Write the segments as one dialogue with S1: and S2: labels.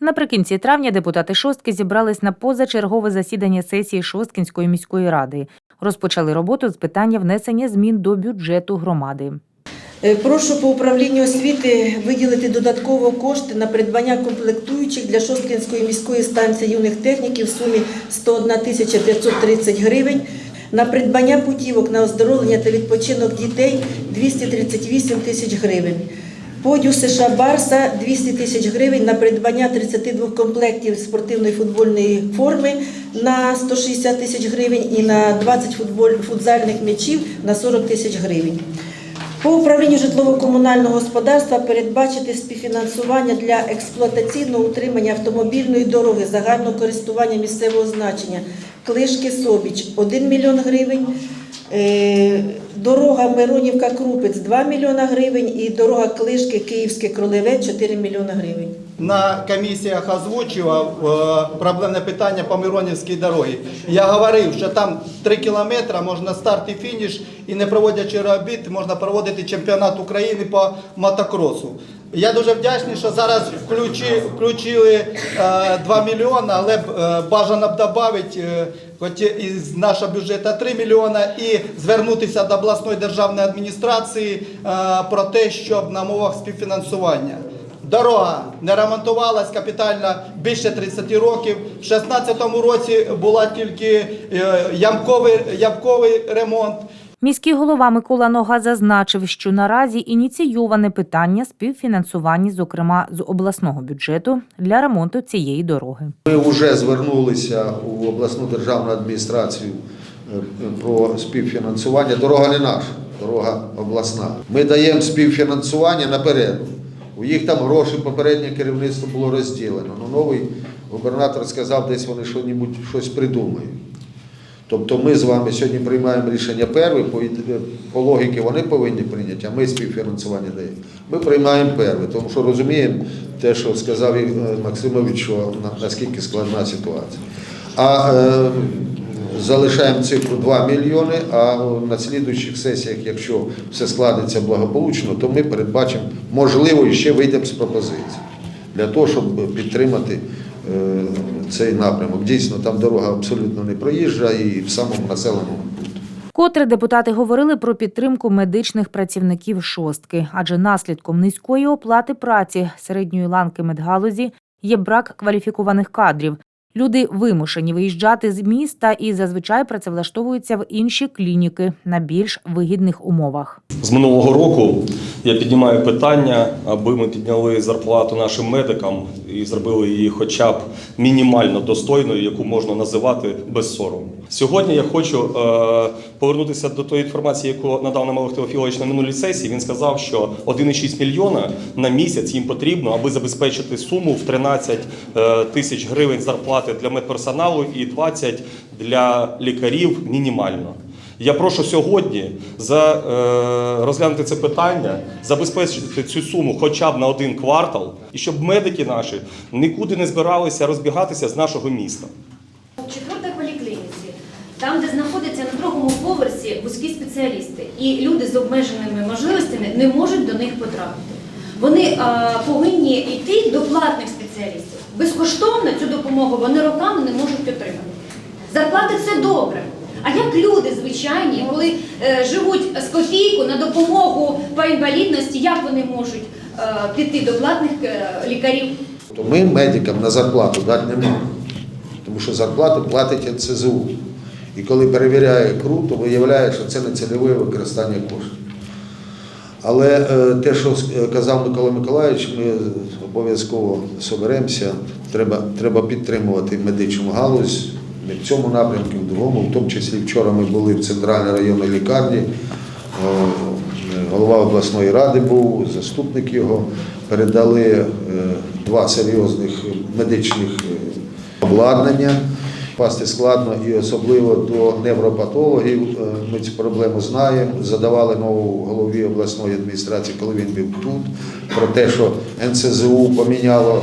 S1: Наприкінці травня депутати Шостки зібрались на позачергове засідання сесії Шосткінської міської ради. Розпочали роботу з питання внесення змін до бюджету громади.
S2: Е, Прошу по управлінню освіти виділити додатково кошти на придбання комплектуючих для Шосткинської міської станції юних техніків в сумі 101 тисяча 530 гривень, на придбання путівок на оздоровлення та відпочинок дітей 238 тисяч гривень. Подю США Барса 200 тисяч гривень на придбання 32 комплектів спортивної футбольної форми на 160 тисяч гривень і на 20 футболь, футзальних м'ячів на 40 тисяч гривень. По управлінню житлово-комунального господарства передбачити співфінансування для експлуатаційного утримання автомобільної дороги загального користування місцевого значення Клишки Собіч 1 мільйон гривень, е, дорога Миронівка-Крупець 2 мільйона гривень і дорога Клишки Київське Кролеве 4 мільйона гривень.
S3: На комісіях озвучував е, проблемне питання по Миронівській дорогі. Я говорив, що там 3 кілометри можна старт і фініш, і не проводячи робіт, можна проводити чемпіонат України по мотокросу. Я дуже вдячний, що зараз включи, включили е, 2 мільйони, але е, бажано б додати, е, хоч із нашого бюджету 3 мільйони, і звернутися до обласної державної адміністрації е, про те, щоб на мовах співфінансування. Дорога не ремонтувалась капітально більше 30 років. В 16-му році була тільки е, ямковий, ямковий ремонт.
S1: Міський голова Микола Нога зазначив, що наразі ініційоване питання співфінансування, зокрема з обласного бюджету, для ремонту цієї дороги.
S4: Ми вже звернулися у обласну державну адміністрацію е, про співфінансування. Дорога не наша, дорога обласна. Ми даємо співфінансування наперед. У їх там гроші попереднє керівництво було розділено. Ну, новий губернатор сказав, десь вони щось, щось придумають. Тобто ми з вами сьогодні приймаємо рішення перше, по, по логіки вони повинні прийняти, а ми співфінансування даємо. Ми приймаємо перше, тому що розуміємо те, що сказав е, Максимович, що наскільки складна ситуація. А е, залишаємо цифру 2 мільйони, а на слідуючих сесіях, якщо все складеться благополучно, то ми передбачимо, можливо, ще вийдемо з пропозиції для того, щоб підтримати е, цей напрямок. Дійсно, там дорога абсолютно не проїжджа і в самому населеному пункті.
S1: Вкотре депутати говорили про підтримку медичних працівників шостки, адже наслідком низької оплати праці середньої ланки медгалузі є брак кваліфікованих кадрів. Люди вимушені виїжджати з міста і зазвичай працевлаштовуються в інші клініки на більш вигідних умовах.
S5: З минулого року я піднімаю питання, аби ми підняли зарплату нашим медикам і зробили її хоча б мінімально достойною, яку можна називати без сорому. Сьогодні я хочу е, повернутися до тої інформації, яку надав нам Олег Теофілович на минулій сесії. Він сказав, що 1,6 мільйона на місяць їм потрібно, аби забезпечити суму в 13 е, тисяч гривень зарплати для медперсоналу і 20 для лікарів мінімально. Я прошу сьогодні за, е, розглянути це питання, забезпечити цю суму хоча б на один квартал, і щоб медики наші нікуди не збиралися розбігатися з нашого міста.
S6: В четвертій поліклініці, там, де знаходяться на другому поверсі вузькі спеціалісти, і люди з обмеженими можливостями не можуть до них потрапити. Вони а, повинні йти до платних спеціалістів. Безкоштовно цю допомогу вони роками не можуть отримати. Зарплати це добре. А як люди звичайні, коли е, живуть з копійку на допомогу по інвалідності, як вони можуть е, піти до платних е, лікарів?
S4: То ми медикам на зарплату дати не можемо, тому що зарплату платить НСЗУ. І коли перевіряє КРУ, то виявляє, що це не цільове використання коштів. Але е, те, що с- казав Микола Миколаївич, ми обов'язково соберемося, треба, треба підтримувати медичну галузь не в цьому напрямку, в другому. В тому числі вчора ми були в центральній районній лікарні. Е, Голова обласної ради був, заступник його, передали е, два серйозних медичних е, обладнання. Пасти складно і особливо до невропатологів. Е, Ми цю проблему знаємо. Задавали нову голові обласної адміністрації, коли він був тут, про те, що НСЗУ поміняло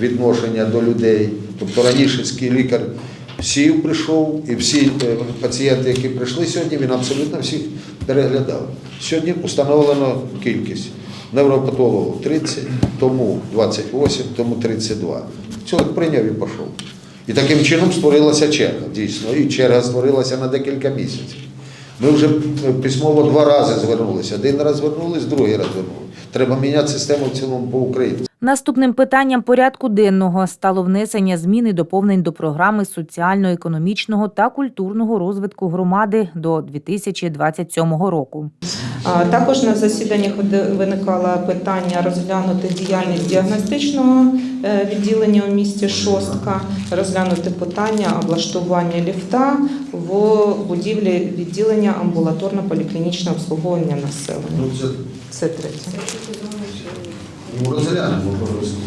S4: відношення до людей. Тобто раніше лікар сів прийшов, і всі е, пацієнти, які прийшли сьогодні, він абсолютно всіх переглядав. Сьогодні встановлено кількість. невропатологу 30, тому 28, тому 32. Чоловік прийняв і пішов. І таким чином створилася черга, дійсно. І черга створилася на декілька місяців. Ми вже е, письмово два рази звернулися. Один раз звернулись, другий раз звернулися. Треба міняти систему в цілому по Україні.
S1: Наступним питанням порядку денного стало внесення змін і доповнень до програми соціально-економічного та культурного розвитку громади до 2027 року.
S7: Також на засіданнях виникало питання розглянути діяльність діагностичного е, відділення у місті Шостка, розглянути питання облаштування ліфта в будівлі відділення амбулаторно-поліклінічного обслуговування населення.
S4: Це
S7: третє.
S4: ну, розглянемо обов'язково.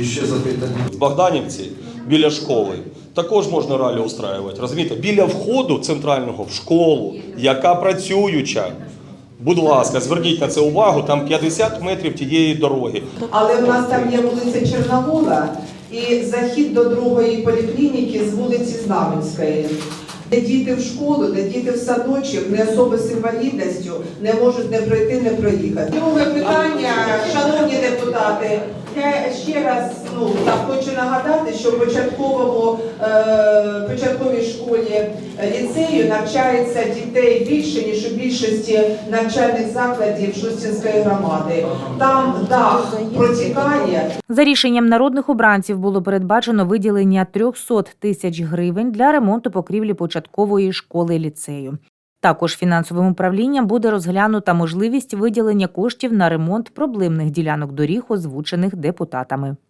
S4: І ще запитання.
S5: В Богданівці біля школи також можна ралі устраювати. Розумієте, біля входу центрального в школу, яка працююча. Будь ласка, зверніть на це увагу, там 50 метрів тієї дороги.
S8: Але в нас там є вулиця Чорновола і захід до другої поліклініки з вулиці Знаменської. Де діти в школу, де діти в садочок, не особи з інвалідністю не можуть не пройти, не проїхати. Друге питання, шановні депутати, я ще раз ну так хочу нагадати, що в початковому е, початковій школі ліцею навчається дітей більше ніж у більшості навчальних закладів Шустінської громади. Там дах протікає.
S1: За рішенням народних обранців було передбачено виділення 300 тисяч гривень для ремонту покрівлі початкової школи ліцею. Також фінансовим управлінням буде розглянута можливість виділення коштів на ремонт проблемних ділянок доріг, озвучених депутатами.